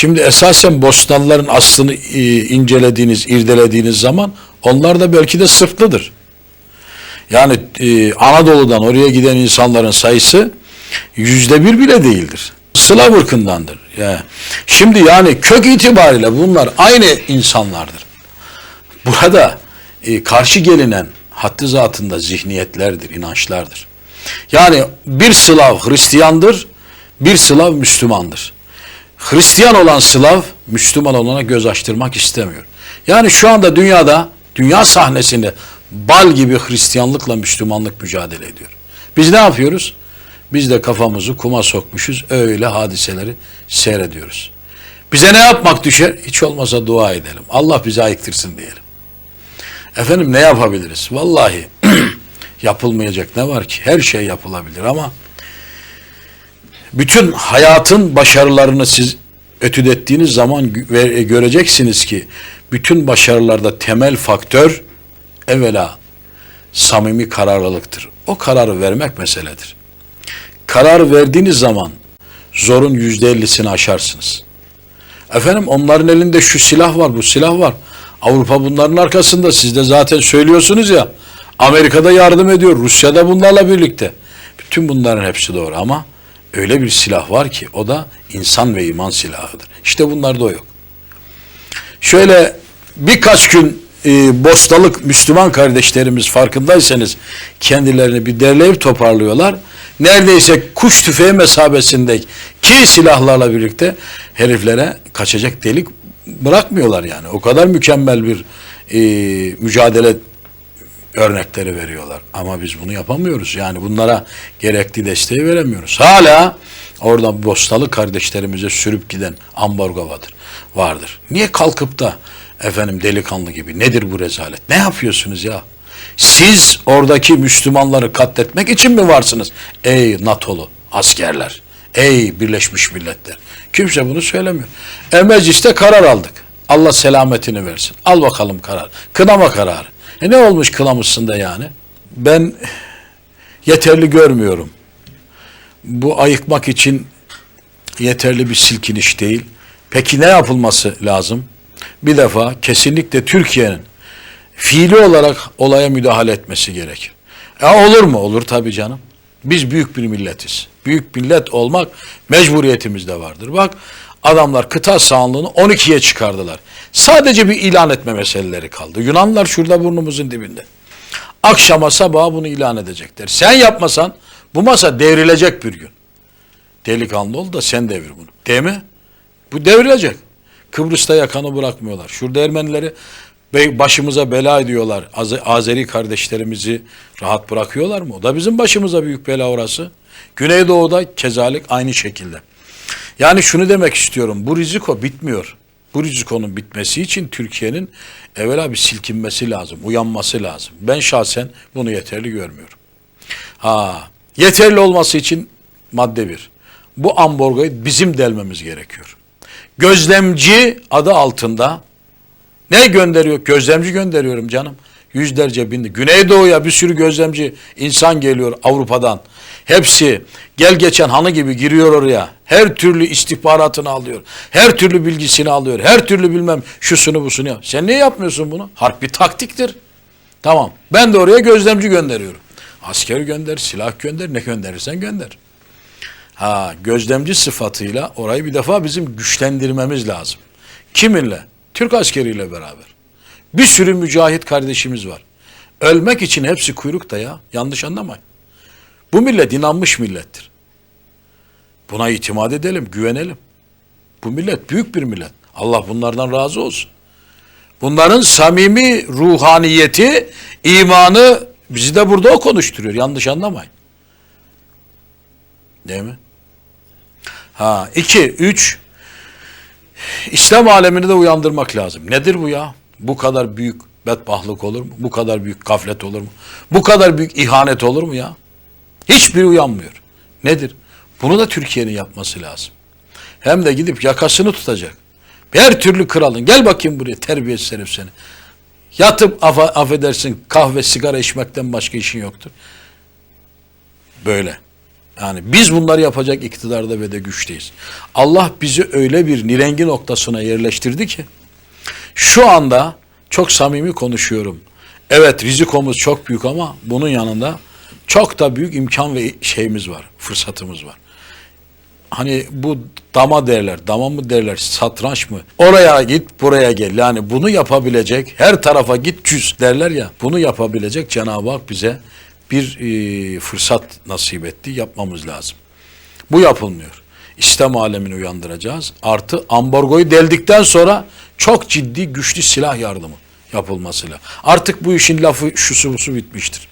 Şimdi esasen Bosnalıların aslını e, incelediğiniz, irdelediğiniz zaman onlar da belki de Sırplıdır. Yani e, Anadolu'dan oraya giden insanların sayısı yüzde bir bile değildir. Slav ırkındandır. Yani, şimdi yani kök itibariyle bunlar aynı insanlardır. Burada e, karşı gelinen haddi zatında zihniyetlerdir, inançlardır. Yani bir Slav Hristiyandır, bir Slav Müslümandır. Hristiyan olan Slav, Müslüman olana göz açtırmak istemiyor. Yani şu anda dünyada, dünya sahnesinde bal gibi Hristiyanlıkla Müslümanlık mücadele ediyor. Biz ne yapıyoruz? Biz de kafamızı kuma sokmuşuz, öyle hadiseleri seyrediyoruz. Bize ne yapmak düşer? Hiç olmasa dua edelim. Allah bizi ayıktırsın diyelim. Efendim ne yapabiliriz? Vallahi yapılmayacak ne var ki? Her şey yapılabilir ama bütün hayatın başarılarını siz ötüt ettiğiniz zaman ve göreceksiniz ki bütün başarılarda temel faktör evvela samimi kararlılıktır. O kararı vermek meseledir. Karar verdiğiniz zaman zorun yüzde ellisini aşarsınız. Efendim onların elinde şu silah var, bu silah var. Avrupa bunların arkasında. Siz de zaten söylüyorsunuz ya. Amerika'da yardım ediyor. Rusya da bunlarla birlikte. Bütün bunların hepsi doğru ama öyle bir silah var ki o da insan ve iman silahıdır. İşte bunlarda o yok. Şöyle birkaç gün e, Bostalık Müslüman kardeşlerimiz farkındaysanız kendilerini bir derleyip toparlıyorlar. Neredeyse kuş tüfeği mesabesinde ki silahlarla birlikte heriflere kaçacak delik bırakmıyorlar yani. O kadar mükemmel bir e, mücadele örnekleri veriyorlar. Ama biz bunu yapamıyoruz. Yani bunlara gerekli desteği veremiyoruz. Hala orada Bostalı kardeşlerimize sürüp giden ambargo vardır. vardır. Niye kalkıp da efendim delikanlı gibi nedir bu rezalet? Ne yapıyorsunuz ya? Siz oradaki Müslümanları katletmek için mi varsınız? Ey NATO'lu askerler. Ey Birleşmiş Milletler. Kimse bunu söylemiyor. E mecliste karar aldık. Allah selametini versin. Al bakalım karar. Kınama kararı. E ne olmuş kınamışsın da yani? Ben yeterli görmüyorum. Bu ayıkmak için yeterli bir silkiniş değil. Peki ne yapılması lazım? Bir defa kesinlikle Türkiye'nin fiili olarak olaya müdahale etmesi gerekir. E olur mu? Olur tabii canım. Biz büyük bir milletiz. Büyük millet olmak mecburiyetimiz de vardır. Bak adamlar kıta sahanlığını 12'ye çıkardılar. Sadece bir ilan etme meseleleri kaldı. Yunanlar şurada burnumuzun dibinde. Akşama sabaha bunu ilan edecekler. Sen yapmasan bu masa devrilecek bir gün. Delikanlı ol da sen devir bunu. Değil mi? Bu devrilecek. Kıbrıs'ta yakanı bırakmıyorlar. Şurada Ermenileri başımıza bela ediyorlar. Az- Azeri kardeşlerimizi rahat bırakıyorlar mı? O da bizim başımıza büyük bela orası. Güneydoğu'da kezalik aynı şekilde. Yani şunu demek istiyorum. Bu riziko bitmiyor. Bu rizikonun bitmesi için Türkiye'nin evvela bir silkinmesi lazım, uyanması lazım. Ben şahsen bunu yeterli görmüyorum. Ha, yeterli olması için madde bir. Bu ambargoyu bizim delmemiz gerekiyor. Gözlemci adı altında ne gönderiyor? Gözlemci gönderiyorum canım. Yüzlerce bindi. Güneydoğu'ya bir sürü gözlemci insan geliyor Avrupa'dan. Hepsi gel geçen hanı gibi giriyor oraya. Her türlü istihbaratını alıyor. Her türlü bilgisini alıyor. Her türlü bilmem şusunu busunu yap. Sen niye yapmıyorsun bunu? Harp bir taktiktir. Tamam. Ben de oraya gözlemci gönderiyorum. Asker gönder, silah gönder, ne gönderirsen gönder. Ha, gözlemci sıfatıyla orayı bir defa bizim güçlendirmemiz lazım. Kiminle? Türk askeriyle beraber. Bir sürü mücahit kardeşimiz var. Ölmek için hepsi kuyrukta ya. Yanlış anlamayın. Bu millet inanmış millettir. Buna itimat edelim, güvenelim. Bu millet büyük bir millet. Allah bunlardan razı olsun. Bunların samimi ruhaniyeti, imanı bizi de burada o konuşturuyor. Yanlış anlamayın. Değil mi? Ha, iki, üç, İslam alemini de uyandırmak lazım. Nedir bu ya? Bu kadar büyük bedbahtlık olur mu? Bu kadar büyük gaflet olur mu? Bu kadar büyük ihanet olur mu ya? Hiçbiri uyanmıyor. Nedir? Bunu da Türkiye'nin yapması lazım. Hem de gidip yakasını tutacak. Her türlü kralın gel bakayım buraya terbiyesiz herif seni. Yatıp afa, affedersin kahve sigara içmekten başka işin yoktur. Böyle. Yani biz bunları yapacak iktidarda ve de güçteyiz. Allah bizi öyle bir nirengi noktasına yerleştirdi ki şu anda çok samimi konuşuyorum. Evet rizikomuz çok büyük ama bunun yanında çok da büyük imkan ve şeyimiz var, fırsatımız var. Hani bu dama derler, dama mı derler, satranç mı? Oraya git, buraya gel. Yani bunu yapabilecek, her tarafa git küs derler ya. Bunu yapabilecek Cenab-ı Hak bize bir e, fırsat nasip etti, yapmamız lazım. Bu yapılmıyor. İslam alemini uyandıracağız. Artı ambargoyu deldikten sonra çok ciddi güçlü silah yardımı yapılması lazım. Artık bu işin lafı şusu busu bitmiştir.